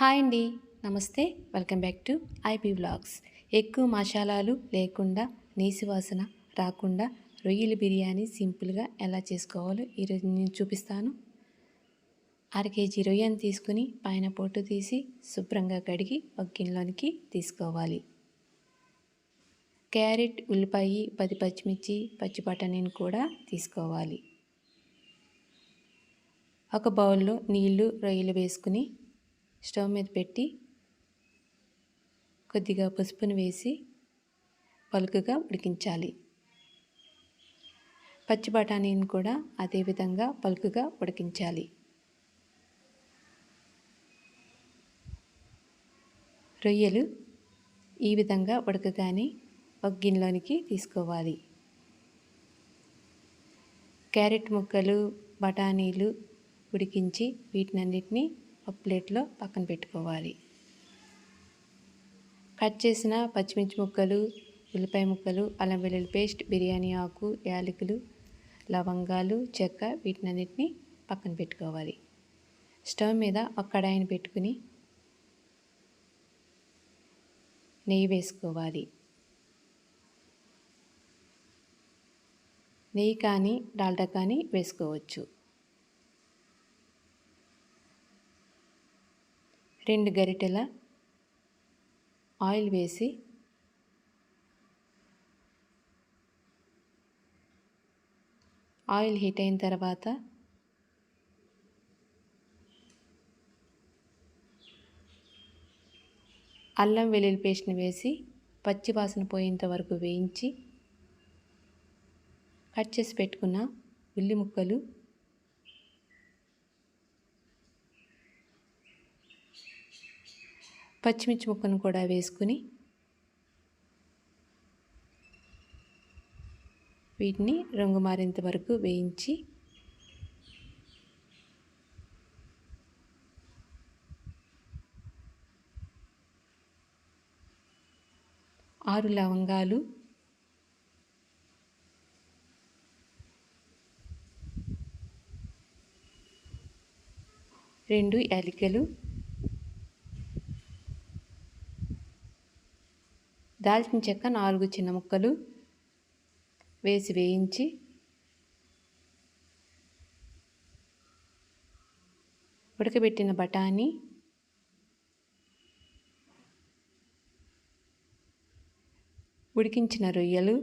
Hi అండి. నమస్తే. Welcome back to IP blogs ఎక్కువ మసాలాలు లేకుండా నీసి వాసన రాకుండా రొయ్యల బిర్యానీ సింపుల్గా ఎలా చేసుకోవాలో ఈరోజు నేను చూపిస్తాను. అర కేజీ రొయ్యను తీసుకుని పైన పొట్టు తీసి శుభ్రంగా కడిగి ఒక గిన్నెలోనికి తీసుకోవాలి. క్యారెట్ ఉల్లిపాయ పది పచ్చిమిర్చి పచ్చి బఠానీని కూడా తీసుకోవాలి. ఒక బౌల్లో నీళ్ళు రొయ్యలు వేసుకుని స్టవ్ మీద పెట్టి కొద్దిగా పసుపును వేసి పలుకుగా ఉడికించాలి. పచ్చి బఠానీని కూడా అదేవిధంగా పలుకుగా ఉడికించాలి. రొయ్యలు ఈ విధంగా ఉడకగానే ఒక గిన్నెలోనికి తీసుకోవాలి. క్యారెట్ ముక్కలు బఠానీలు ఉడికించి వీటినన్నిటినీ ఒక ప్లేట్లో పక్కన పెట్టుకోవాలి. కట్ చేసిన పచ్చిమిర్చి ముక్కలు ఉల్లిపాయ ముక్కలు అల్లం వెల్లుల్లి పేస్ట్ బిర్యానీ ఆకు యాలకులు లవంగాలు చెక్క వీటినన్నిటిని పక్కన పెట్టుకోవాలి. స్టవ్ మీద ఒక కడాయిని పెట్టుకుని నెయ్యి వేసుకోవాలి. నెయ్యి కానీ డాల్డా కానీ వేసుకోవచ్చు. రెండు గరిటెల ఆయిల్ వేసి ఆయిల్ హీట్ అయిన తర్వాత అల్లం వెల్లుల్లి పేస్ట్ని వేసి పచ్చి వాసన పోయేంత వరకు వేయించి కట్ చేసి పెట్టుకున్న ఉల్లి ముక్కలు పచ్చిమిర్చి ముక్కను కూడా వేసుకుని వీటిని రంగు మారేంత వరకు వేయించి ఆరు లవంగాలు రెండు యాలకులు దాల్చిన చెక్క నాలుగు చిన్న ముక్కలు వేసి వేయించి ఉడకబెట్టిన బఠానీ ఉడికించిన రొయ్యలు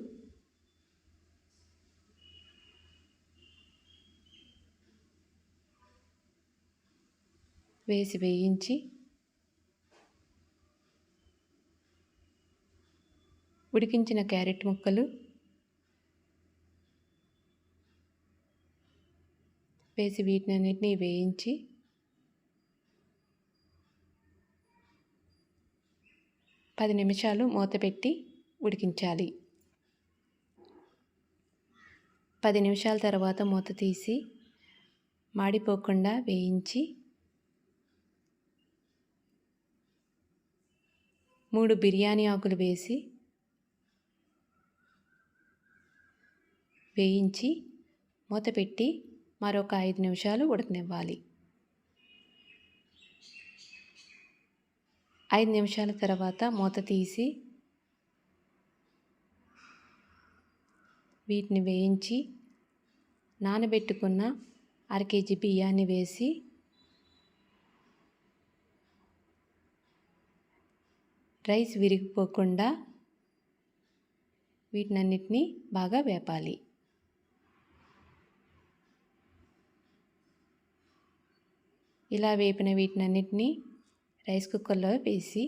వేసి వేయించి ఉడికించిన క్యారెట్ ముక్కలు వేసి వీటిని అన్నిటినీ వేయించి పది నిమిషాలు మూత పెట్టి ఉడికించాలి. పది నిమిషాల తర్వాత మూత తీసి మాడిపోకుండా వేయించి మూడు బిర్యానీ ఆకులు వేసి వేయించి మూత పెట్టి మరొక ఐదు నిమిషాలు ఉడకనివ్వాలి. ఐదు నిమిషాల తర్వాత మూత తీసి వీటిని వేయించి నానబెట్టుకున్న అర కేజీ బియ్యాన్ని వేసి రైస్ విరిగిపోకుండా వీటినన్నిటినీ బాగా వేపాలి. ఇలా వేపిన వీటినన్నిటినీ రైస్ కుక్కర్లో వేసి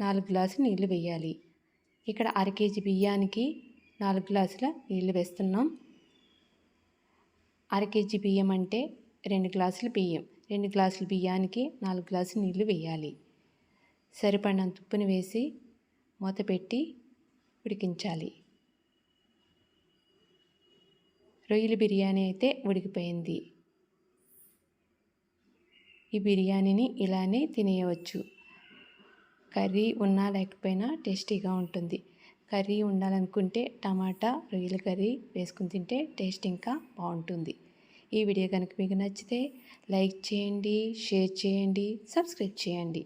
నాలుగు గ్లాసులు నీళ్ళు వేయాలి. ఇక్కడ అర కేజీ బియ్యానికి నాలుగు గ్లాసుల నీళ్ళు వేస్తున్నాం. అర కేజీ బియ్యం అంటే రెండు గ్లాసులు బియ్యం. రెండు గ్లాసుల బియ్యానికి నాలుగు గ్లాసులు నీళ్ళు వేయాలి. సరిపడినంత ఉప్పుని వేసి మూత పెట్టి ఉడికించాలి. రొయ్యల బిర్యానీ అయితే ఉడికిపోయింది. ఈ బిర్యానీని ఇలానే తినేయవచ్చు. కర్రీ ఉన్నా లేకపోయినా టేస్టీగా ఉంటుంది. కర్రీ ఉండాలనుకుంటే టమాటా రొయ్యల కర్రీ వేసుకుని తింటే టేస్ట్ ఇంకా బాగుంటుంది. ఈ వీడియో కనుక మీకు నచ్చితే లైక్ చేయండి షేర్ చేయండి సబ్స్క్రైబ్ చేయండి.